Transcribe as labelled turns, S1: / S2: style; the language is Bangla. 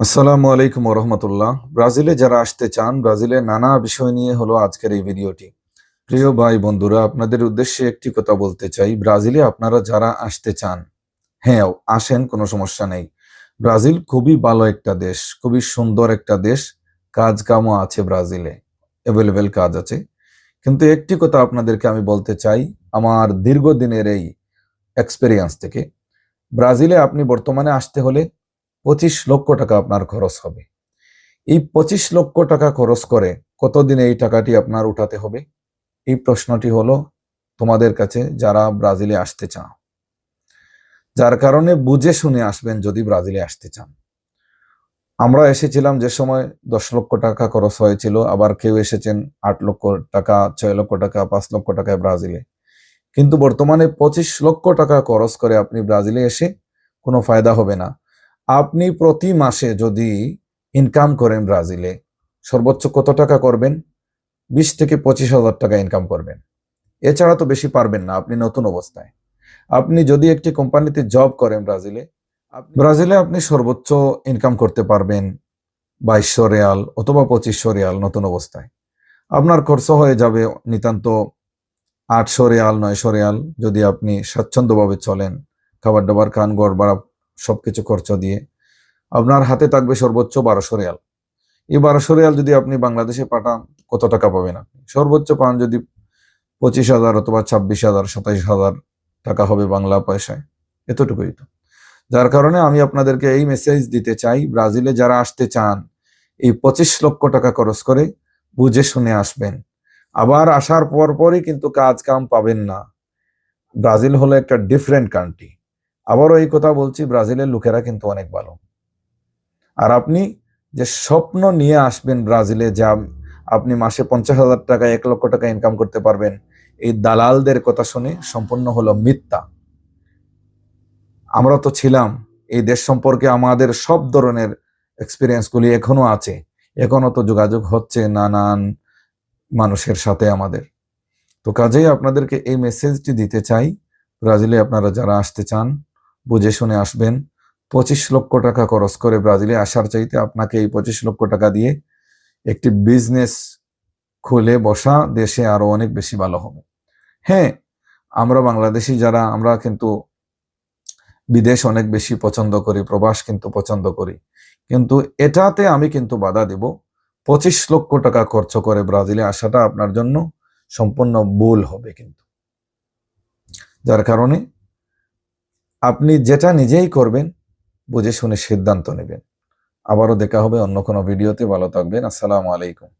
S1: আসসালামু আলাইকুম রহমতুল্লাহ। ব্রাজিলে যারা আসতে চান ব্রাজিলের নানা বিষয় নিয়ে হলো আজকের এই ভিডিওটি। প্রিয় ভাই বন্ধুরা, আপনাদের উদ্দেশ্যে একটি কথা বলতে চাই। ব্রাজিলে আপনারা যারা আসতে চান হ্যাঁ আসেন, কোনো সমস্যা নেই। ব্রাজিল খুবই ভালো একটা দেশ, খুবই সুন্দর একটা দেশ। কাজ কামও আছে ব্রাজিলে অ্যাভেলেবেল কাজ আছে। কিন্তু একটি কথা আপনাদেরকে আমি বলতে চাই, আমার দীর্ঘদিনের এই এক্সপেরিয়েন্স থেকে। ব্রাজিলে আপনি বর্তমানে আসতে হলে পঁচিশ লক্ষ টাকা আপনার খরচ হবে। এই পঁচিশ লক্ষ টাকা খরচ করে কতদিনে এই টাকাটি আপনার উঠাতে হবে? এই প্রশ্নটি হলো তোমাদের কাছে যারা ব্রাজিলে আসতে চান যার কারণে বুঝে শুনে আসবেন যদি ব্রাজিলে আসতে চান। আমরা এসেছিলাম যে সময় দশ লক্ষ টাকা খরচ হয়েছিল, আবার কেউ এসেছেন আট লক্ষ টাকা, ছয় লক্ষ টাকা, পাঁচ লক্ষ টাকায় ব্রাজিলে। কিন্তু বর্তমানে পঁচিশ লক্ষ টাকা খরচ করে আপনি ব্রাজিলে এসে কোনো ফায়দা হবে না। আপনি প্রতি মাসে যদি ইনকাম করেন ব্রাজিলে, সর্বোচ্চ কত টাকা করবেন? বিশ থেকে পঁচিশ হাজার টাকা ইনকাম করবেন। এছাড়া তো বেশি পারবেন না, আপনি নতুন অবস্থায়। আপনি যদি একটি কোম্পানিতে জব করেন ব্রাজিলে ব্রাজিলে আপনি সর্বোচ্চ ইনকাম করতে পারবেন বাইশশো রিয়াল অথবা পঁচিশশো রিয়াল নতুন অবস্থায়। আপনার খরচ হয়ে যাবে নিতান্ত আটশো রিয়াল, নয়শো রিয়াল। যদি আপনি স্বাচ্ছন্দ্যভাবে চলেন খাবার দাবার খান, গড় সবকিছু খরচ দিয়ে। আপনার হাতে থাকবে সর্বোচ্চ বারোশো রিয়াল। এই বারোশো রিয়াল যদি আপনি বাংলাদেশে পাঠান, কত টাকা পাবেন আপনি? সর্বোচ্চ পান যদি পঁচিশ হাজার অথবা ছাব্বিশ হাজার, সাতাইশ হাজার টাকা হবে বাংলা পয়সায়। এতটুকুই তো। যার কারণে আমি আপনাদেরকে এই মেসেজ দিতে চাই, ব্রাজিলে যারা আসতে চান, এই পঁচিশ লক্ষ টাকা খরচ করে বুঝে শুনে আসবেন। আবার আসার পর পরই কিন্তু কাজ কাম পাবেন না। ব্রাজিল হলো একটা ডিফারেন্ট কান্ট্রি আবারও এই কথা বলছি, ব্রাজিলের লোকেরা কিন্তু অনেক ভালো। আর আপনি যে স্বপ্ন নিয়ে আসবেন ব্রাজিলে, যা আপনি মাসে পঞ্চাশ হাজার টাকা, এক লক্ষ টাকা ইনকাম করতে পারবেন, এই দালালদের কথা শুনে সম্পূর্ণ হলো মিথ্যা। আমরা তো ছিলাম, এই দেশ সম্পর্কে আমাদের সব ধরনের এক্সপিরিয়েন্সগুলি এখনও আছে। এখনও তো যোগাযোগ হচ্ছে নানান মানুষের সাথে আমাদের। তো কাজেই আপনাদেরকে এই মেসেজটি দিতে চাই, ব্রাজিলে আপনারা যারা আসতে চান বুঝে শুনে আসবেন। পঁচিশ লক্ষ টাকা খরচ করে ব্রাজিলে আসার চাইতে আপনাকে এই পঁচিশ লক্ষ টাকা দিয়ে একটি বিজনেস খুলে বসা দেশে আরও অনেক বেশি ভালো হবে। হ্যাঁ আমরা বাংলাদেশি যারা, আমরা কিন্তু বিদেশ অনেক বেশি পছন্দ করি, প্রবাস কিন্তু পছন্দ করি। কিন্তু এটাতে আমি কিন্তু বাধা দেব। পঁচিশ লক্ষ টাকা খরচ করে ব্রাজিলে আসাটা আপনার জন্য সম্পূর্ণ ভুল হবে কিন্তু। যার কারণে আপনি যেটা নিজেই করবেন, বুঝে শুনে সিদ্ধান্ত নেবেন। আবারও দেখা হবে অন্য কোনো ভিডিওতে। ভালো থাকবেন। আসসালামু আলাইকুম।